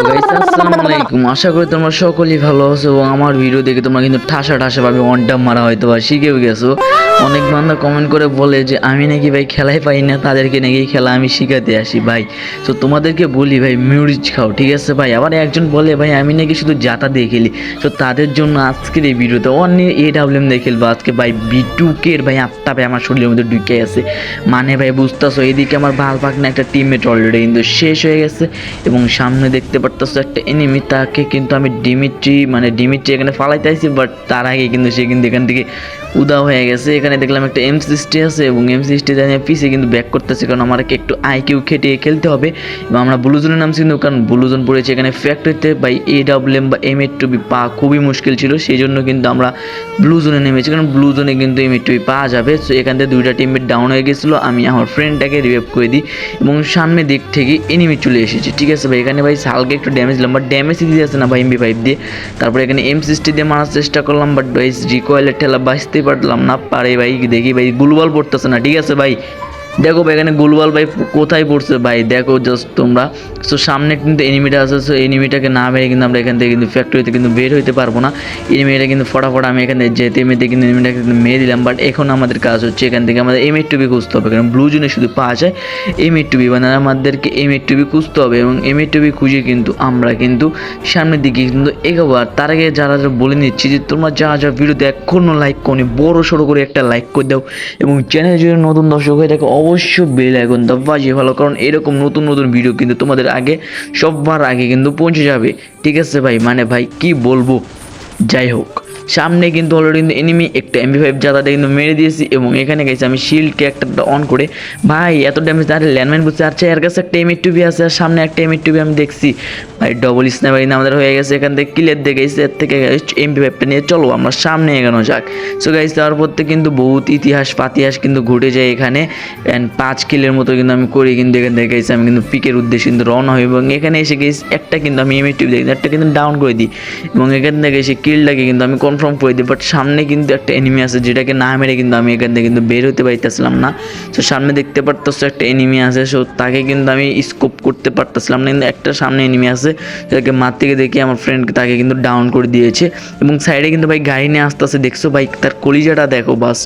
তো গাইস আসসালামু আলাইকুম আশা করি তোমরা সকলেই ভালো আছো এবং আমার ভিডিও দেখে তোমরা কিন্তু ঠাসা ঠাসা ভাবে ওয়ান মারা হয়তো বা শিখেও গেছো। অনেক বান্ধব কমেন্ট করে বলে যে, আমি নাকি ভাই খেলাই পাই না, তাদেরকে নাকি খেলা আমি শিখাতে আসি ভাই। তো তোমাদেরকে বলি ভাই মিউরিচ খাও, ঠিক আছে ভাই? আবার একজন বলে, ভাই, আমি নাকি শুধু জাতা দিয়ে খেলি। তো তাদের জন্য আজকের এই ভিডিওতে অনেক এ ডাব্লিউএম দিয়ে খেলব। আজকে ভাই বি টু কের ভাই আত্মা ভাই আমার শরীরের মধ্যে ঢুকে আছে। মানে ভাই, বুঝতেছো এইদিকে আমার ভালো পাক না একটা টিমমেট অলরেডি কিন্তু শেষ হয়ে গেছে এবং সামনে দেখতে পারতেছো একটা এনিমি তাকে কিন্তু আমি ডিমিট্রি মানে ডিমিট্রি এখানে ফালাইতে আইছি বাট তার আগে কিন্তু সে কিন্তু এখান থেকে উদাও হয়ে গেছে। এখানে দেখলাম একটা এম সিক্সটি আছে এবং এম সিক্সটি জানিয়ে পিসে কিন্তু ব্যাক করতেছে কারণ আমাকে একটু আইকিউ খেটিয়ে খেলতে হবে। এবং আমরা ব্লুজনের নাম কিন্তু কারণ ব্লুজন পড়েছে এখানে ফ্যাক্টরিতে বাই এ ডাব্লিউ এম বা এম এর টু বি পা খুবই মুশকিল ছিল। সেই জন্য কিন্তু আমরা ব্লু জোনে নেমেছি কারণ ব্লু জোনে কিন্তু এম এর টু বি পাওয়া যাবে। সো এখান থেকে দুইটা টিমমেট ডাউন হয়ে গেছিল। আমি আমার ফ্রেন্ডটাকে রিভাইভ করে দিই এবং সামনে দিক থেকে এনিমি চলে এসেছে। ঠিক আছে ভাই, এখানে ভাই সালকে একটু ড্যামেজ দিলাম। বাট ড্যামেজ দিয়ে আছে না ভাই এমবি ফাইভ দিয়ে। তারপরে এখানে এম সিক্সটি দিয়ে মারার চেষ্টা করলাম। বাট ভাই রিকয়েলের ঠেলা বাঁচতেই পারলাম না। পারে ভাই দেখি ভাই গুলবল পড়তেছে না। ঠিক আছে ভাই দেখো ভাই, এখানে গুলবাল ভাই কোথায় পড়ছে? ভাই, দেখো জাস্ট তোমরা। সো সামনে কিন্তু এনিমিটা আছে সো এনিমিটাকে না মেরে কিন্তু আমরা এখান থেকে কিন্তু ফ্যাক্টরিতে কিন্তু বের হইতে পারব না। এনিমিটা কিন্তু ফটাফট আমি এখান যেতে মেতে কিন্তু এনিমিটাকে কিন্তু মেরে দিলাম বাট এখন আমাদের কাজ হচ্ছে এখান থেকে আমাদের এম টুবি খুঁজতে হবে, কারণ ব্লু জোনে শুধু পাওয়া যায় এম টুবি মানে আমাদেরকে এম টুবি খুঁজতে হবে এবং এম টুবি খুঁজে কিন্তু আমরা কিন্তু সামনের দিকে কিন্তু এগোবো। আর তার আগে যারা যারা বলে নিচ্ছি যে তোমরা যা যা ভিডিওতে এখনও লাইক করনি বড় সড়ো করে একটা লাইক করে দাও। এবং চ্যানেল যদি নতুন দর্শক হয়ে থাকে অবশ্যই বেল আইকন দাও বাজিয়ে ভালো কারণ এরকম নতুন নতুন ভিডিও কিন্তু তোমাদের আগে, সববার আগে কিন্তু পৌঁছে যাবে। ঠিক আছে ভাই? মানে ভাই, কি বলব? যাই হোক। সামনে কিন্তু অলরেডি কিন্তু এনিমি একটা এমবি ফাইভ জাদাটা কিন্তু মেরে দিয়েছি এবং এখানে গেছি আমি শিল্ড ক্যারেক্টারটা অন করে, ভাই এত ড্যামেজ আরে ল্যান্ডমাইন বুঝতে পারছে? এর কাছে একটা এমএ টুবি আছে, আর সামনে একটা এমএ টুবি আমি দেখছি। ভাই ডবল স্ন্যাপার কিন্তু আমাদের হয়ে গেছে, এখান থেকে ক্লিয়ার দেখে এসে এর থেকে এমবি ফাইভটা নিয়ে চলো, আমরা সামনে এগানো যাক। সো গাইস তারপর থেকে কিন্তু বহুত ইতিহাস পাতিহাস কিন্তু ঘটে যায় এখানে অ্যান্ড পাঁচ কিলের মতো কিন্তু আমি করি, কিন্তু এখান থেকে গেছি আমি কিন্তু পিকের উদ্দেশ্যে কিন্তু রওনা হই, এবং এখানে এসে গেছি একটা কিন্তু আমি এমএ টুবি দেখি, একটা কিন্তু ডাউন করে দিই, এবং এখান থেকে এসে কিলটাকে কিন্তু আমি কনফার্ম করে দিই বাট সামনে কিন্তু একটা এনিমি আছে, যেটাকে না মেরে কিন্তু আমি এখান থেকে কিন্তু বের হতে পারতেছিলাম না। সো সামনে দেখতে পারতেছো একটা এনিমি আছে সো তাকে কিন্তু আমি স্কোপ করতে পারতেছিলাম না, কিন্তু একটা সামনে এনিমি আছে যেটাকে মার থেকে দেখে আমার ফ্রেন্ড তাকে কিন্তু ডাউন করে দিয়েছে। এবং সাইডে কিন্তু ভাই গাড়ি নিয়ে আসতে আসতে দেখছ ভাই তার কলিজাটা দেখো বাস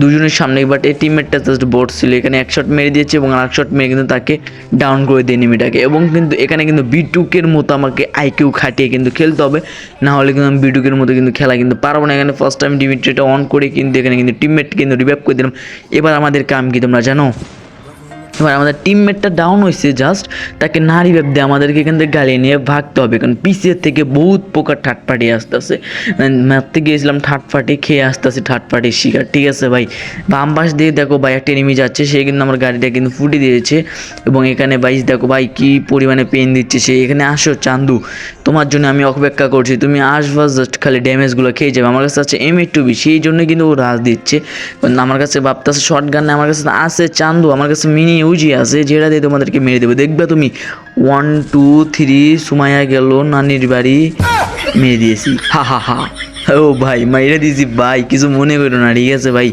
দুজনের সামনে বাট এই টিমমেটটা জাস্ট বোর্ড ছিল। এখানে এক শট মেরে দিয়েছে এবং আর শট মেরে কিন্তু তাকে ডাউন করে দিয়ে নিমিটাকে এবং কিন্তু এখানে কিন্তু বিটুকের মতো আমাকে আইকিউ খাটিয়ে কিন্তু খেলতে হবে। না হলে কিন্তু আমি বিটুকের মতো কিন্তু খেলা কিন্তু পারব না। এখানে ফার্স্ট টাইম ডিমিট্রিটা অন করে কিন্তু এখানে কিন্তু টিমমেট কিন্তু রিভাইভ করে দিলাম। এবার আমাদের কাম কি তোমরা জানো? এবার আমাদের টিমমেটটা ডাউন হয়েছে জাস্ট তাকে নারী রিভাইভ দিয়ে আমাদেরকে এখান থেকে গালিয়ে নিয়ে ভাগতে হবে, কারণ পিসের থেকে বহুত প্রকার ঠাট পাটি আসতেছে। মারতে গিয়েছিলাম ঠাট পাটি খেয়ে আসতেছে ঠাট পাটির শিকার, ঠিক আছে ভাই? বাম পাশ দিয়ে দেখো ভাই, একটা এনিমি যাচ্ছে, সে কিন্তু আমার গাড়িটা কিন্তু ফুটে দিয়েছে, এবং এখানে ভাই, দেখো ভাই, কি পরিমাণে পেন দিচ্ছে, সে এখানে আসো চান্দু, তোমার জন্য আমি অপেক্ষা করছি, তুমি আসবা জাস্ট খালি ড্যামেজগুলো খেয়ে যাবে, আমার কাছে আছে এম এইট টু বি সেই জন্য কিন্তু ও রাজ দিচ্ছে আমার কাছে ভাবতে ভাবতেছে শর্ট গান আমার কাছে আছে চান্দু, আমার কাছে মিনি ইউজি আছে, যেটা দিয়ে তোমাদেরকে মেরে দেবো। দেখবে তুমি ওয়ান টু থ্রি সুমায়া গেল, নানির বাড়ি মেরে দিয়েছি। হা হা হা। ও ভাই, মাইরে দিয়েছি, ভাই, কিছু মনে করো না, ঠিক আছে, ভাই।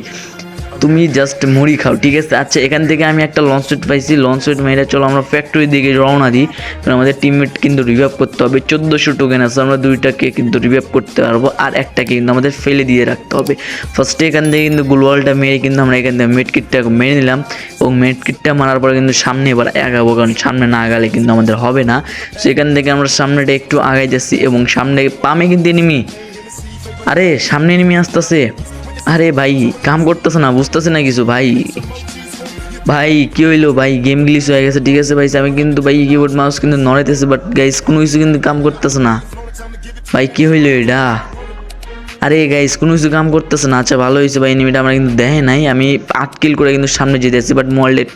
তুমি জাস্ট মুড়ি খাও, ঠিক আছে? আচ্ছা এখান থেকে আমি একটা লঞ্চ সেট পাইছি। লঞ্চ সেট মেরে চলো, আমরা ফ্যাক্টরির দিকে রওনা দিই। কারণ আমাদের টিমমেট কিন্তু রিভাইভ করতে হবে। চোদ্দোশো টোকেন আছে, আমরা দুইটাকে কিন্তু রিভাইভ করতে পারব, আর একটাকে কিন্তু আমাদের ফেলে দিয়ে রাখতে হবে। ফার্স্টে এখান থেকে কিন্তু গুলওয়ালটা মেরে কিন্তু আমরা এখান থেকে মেড কিটটা মেরে নিলাম। এবং মেড কিটটা মারার পরে কিন্তু সামনে এবার আগাবো, কারণ সামনে না আগালে কিন্তু আমাদের হবে না। সেখান থেকে আমরা সামনেটা একটু আগাই যাচ্ছি এবং সামনে পামে কিন্তু এনিমি আরে, সামনে নেমে আসতেছে। আরে ভাই, কাম করতেছে না, বুঝতেছে না কিছু, ভাই। ভাই, কি হইল, ভাই? গেম গ্লিচ হয়ে গেছে, ঠিক আছে ভাই, আমি কিন্তু ভাই কিবোর্ড মাউস কিন্তু নড়াইতেছে বাট গাইস কোনো কিছু কিন্তু কাম করতেছে না। ভাই, কি হইল এটা? আরে গাইস কোনো কিছু কাম করতেছে না আচ্ছা ভালো হয়েছে ভাই এনিমিটা আমরা কিন্তু দেখে নাই, আমি আট কিল করে কিন্তু সামনে যেতে আসছি বাট মল্ডেড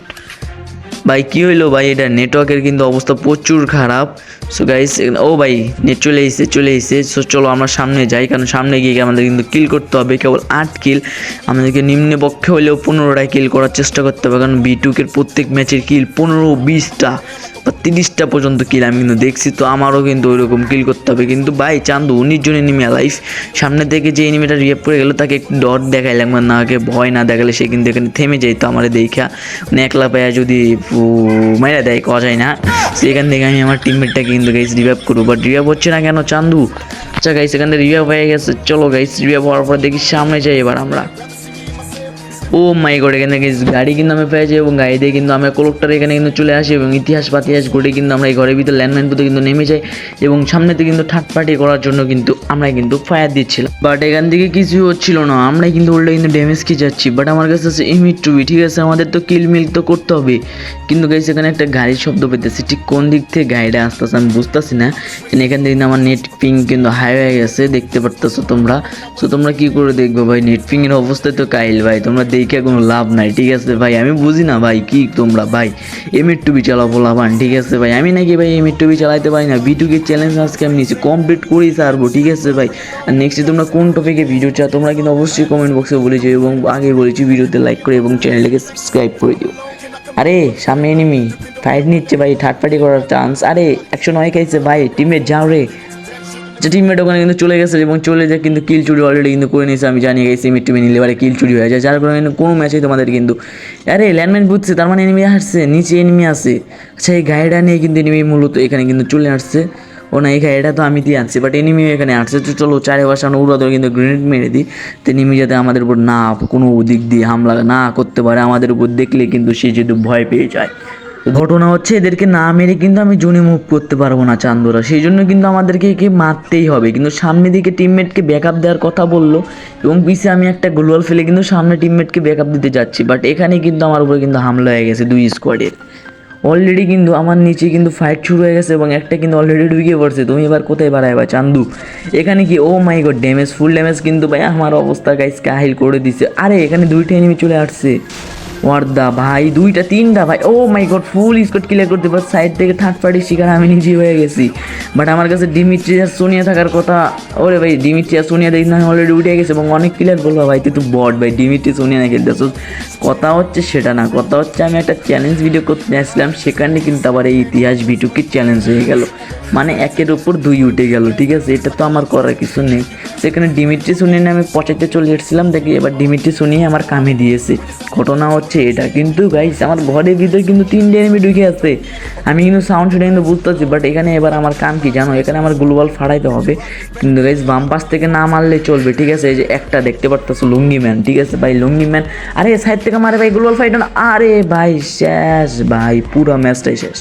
ভাই, কি হইল ভাই? এটা নেটওয়ার্কের কিন্তু অবস্থা প্রচুর খারাপ। সো গাইস ও ভাই নেট চলে এসেছে চলে এসেছে। সো চলো আমরা সামনে যাই, কারণ সামনে গিয়ে আমাদের কিন্তু কিল করতে হবে, কেবল আট কিল আমাদেরকে নিম্নে পক্ষে হলেও পনেরোটা কিল করার চেষ্টা করতে হবে, কারণ বি টুকের প্রত্যেক ম্যাচের কিল পনেরো, বিশটা। তিরিশটা পর্যন্ত কিল আমি কিন্তু দেখছি, তো আমারও কিন্তু ওইরকম কিল করতে হবে। কিন্তু ভাই, চান্দু, উনিশ জন এনিমি লাইফ সামনে থেকে যে এনিমিটা রিয়েপ করে গেলো, তাকে একটু ডট দেখাইলাম না ওকে ভয় না দেখালে সে কিন্তু এখানে থেমে যাইতো আমার দেখা মানে একলা পায়া যদি মাইরা দেয় কওয়া যায় না। সেখান থেকে আমি আমার টিমমেটটাকে কিন্তু গাইস রিভাইভ করব। বাট রিভাইভ হচ্ছে না কেন, চান্দু? আচ্ছা গাইস এখান থেকে রিভাইভ হয়ে গেছে। চলো গাইস রিভাইভ হওয়ার পর দেখি সামনে যাই এবার আমরা। ও মাই গড, এখানে গাড়ি কিন্তু আমি পেয়েছি এবং গাড়ি দিয়ে কিন্তু আমরা কলকটার এখানে কিন্তু চলে আসি এবং ইতিহাস পাতিহাস ঘটে কিন্তু আমরা এই ঘরের ভিতরে ল্যান্ডমাইন পথে কিন্তু নেমে যাই এবং সামনেতে কিন্তু থার্ড পার্টি করার জন্য কিন্তু আমরা কিন্তু ফায়ার দিচ্ছিলাম। বাট এখান থেকে কিছু হচ্ছিল না আমরা কিন্তু উল্টে কিন্তু ড্যামেজ কি যাচ্ছি। বাট আমার কাছে আছে ইমিট টুবি ঠিক আছে? আমাদের তো কিল মিল তো করতে হবে। কিন্তু গাইস এখানে একটা গাড়ির শব্দ পেতেছি। ঠিক কোন দিক থেকে গাড়িটা আসতেছে আমি বুঝতেছি না। কিন্তু এখান থেকে আমার নেট পিং কিন্তু হাই হয়ে গেছে, দেখতে পারতেছো তোমরা? সো তোমরা কি করে দেখব ভাই? নেট পিং এর অবস্থায় তো কাইল ভাই, তোমরা দেখে কোনো লাভ নাই, ঠিক আছে ভাই? আমি বুঝি না ভাই কি তোমরা, ভাই এমিট টুবি চালাবো লাভান ঠিক আছে ভাই? আমি নাকি ভাই এমিট টুবি চালাইতে পারি না বিটুকে চ্যালেঞ্জ আজকে আমি নিচ্ছি কমপ্লিট করেই সারবো ঠিক আছে ভাই? আর নেক্সটে তোমরা কোন টপিকে ভিডিও চাও, তোমরা কিন্তু অবশ্যই কমেন্ট বক্সে বলেছ এবং আগে বলেছি ভিডিওতে লাইক করে এবং চ্যানেলটাকে সাবস্ক্রাইব করে দিও। আরে, সামনে এনিমি ফাইট নিচ্ছে ভাই থার্ড পার্টি করার চান্স আরে, একশো নয় খাইছে ভাই টিমে যাও রে। যে টিমমেট ওখানে কিন্তু চলে গেছে এবং চলে যায় কিন্তু কিল চুরি অলরেডি কিন্তু করে নিয়েছে, আমি জানি গেছি মিট টিমে নিলে কিল চুরি হয়ে যায়। যার কারণে কিন্তু কোনো ম্যাচেই তোমাদের কিন্তু আরে ল্যান্ডম্যান বুঝছে তার মানে এনিমি আসছে নিচে এনিমি আছে। আচ্ছা এই গাড়িটা নিয়ে কিন্তু এনিমি মূলত এখানে কিন্তু চলে আসছে। ও না, এই গাড়িটা তো আমি দিয়ে আনছি বাট এনিমি এখানে আসছে। তো চলো চারে বসে উড়া ধরে কিন্তু গ্রেনেড মেরে দিই। তো এনিমি যাতে আমাদের উপর না কোনো দিক দিয়ে হামলা না করতে পারে, আমাদের উপর দেখলে কিন্তু সে যেহেতু ভয় পেয়ে যায়। ঘটনা হচ্ছে, এদেরকে না মেরে কিন্তু আমি জোনে মুভ করতে পারব না চান্দোরা। সেই জন্য কিন্তু আমাদেরকে একে মারতেই হবে। কিন্তু সামনের দিকে টিমমেটকে ব্যাকআপ দেওয়ার কথা বলল এবং পিছে আমি একটা গ্লোয়াল ফেলে কিন্তু সামনে টিমমেটকে ব্যাকআপ দিতে যাচ্ছি। বাট এখানে কিন্তু আমার উপরে কিন্তু হামলা হয়ে গেছে দুই স্কোয়াডের অলরেডি কিন্তু আমার নিচে কিন্তু ফাইট শুরু হয়ে গেছে এবং একটা কিন্তু অলরেডি ঢুকে পড়ছে। তুমি এবার কোথায় বাড়ায় বা চান্দু? এখানে কি ও my god damage full damage কিন্তু ভাই, আমার অবস্থা গাইস কাহিল করে দিছে। আরে, এখানে দুইটা এনিমি চলে আসছে। ওয়ার্দা ভাই, দুইটা, তিনটা ভাই। ও my god full squad clear করতে পার সাইড থেকে থার্ড পার্টি শিকার আমি নিজে হয়ে গেছি। বাট আমার কাছে ডিমিট্রিয়া সোনিয়া থাকার কথা, ওরে ভাই ডিমিট্রিয়া সোনিয়া দেখি না অলরেডি উঠে গেছে এবং অনেক ক্লিয়ার বলব ভাই, তুই তো বট ভাই ডিমিট্রি সোনিয়া না খেলতেছ। কথা হচ্ছে সেটা না, কথা হচ্ছে আমি একটা চ্যালেঞ্জ ভিডিও করতে আসছিলাম সেখানে কিন্তু আবার এই ইতিহাস ভিডিওকে চ্যালেঞ্জ হয়ে গেল। মানে একের উপর দুই উঠে গেল, ঠিক আছে? এটা তো আমার করার কিছু নেই। সেখানে ডিমিট্রি শুনিয়ে আমি পচাইতে চলে এসেছিলাম, দেখি এবার ডিমিট্রি শুনিয়ে আমার কামে দিয়েছে। ঘটনা হচ্ছে এটা। কিন্তু গাইস আমার ঘরের ভিতরে কিন্তু তিনটে এনিমি ঢুকে আছে। আমি কিন্তু সাউন্ড শুনে কিন্তু বুঝতে পারছি বাট এখানে এবার আমার কাম কি জানো? এখানে আমার গ্লোবাল ফাড়াইতে হবে। কিন্তু গাইস বাম পাশ থেকে না মারলে চলবে, ঠিক আছে? এই যে একটা দেখতে পারতেছো, লুঙ্গি ম্যান ঠিক আছে? ভাই, লুঙ্গি ম্যান আরে সাইড থেকে মারে ভাই গ্লোবাল ফাইট আরে ভাই, শেষ ভাই, পুরো ম্যাচটাই শেষ।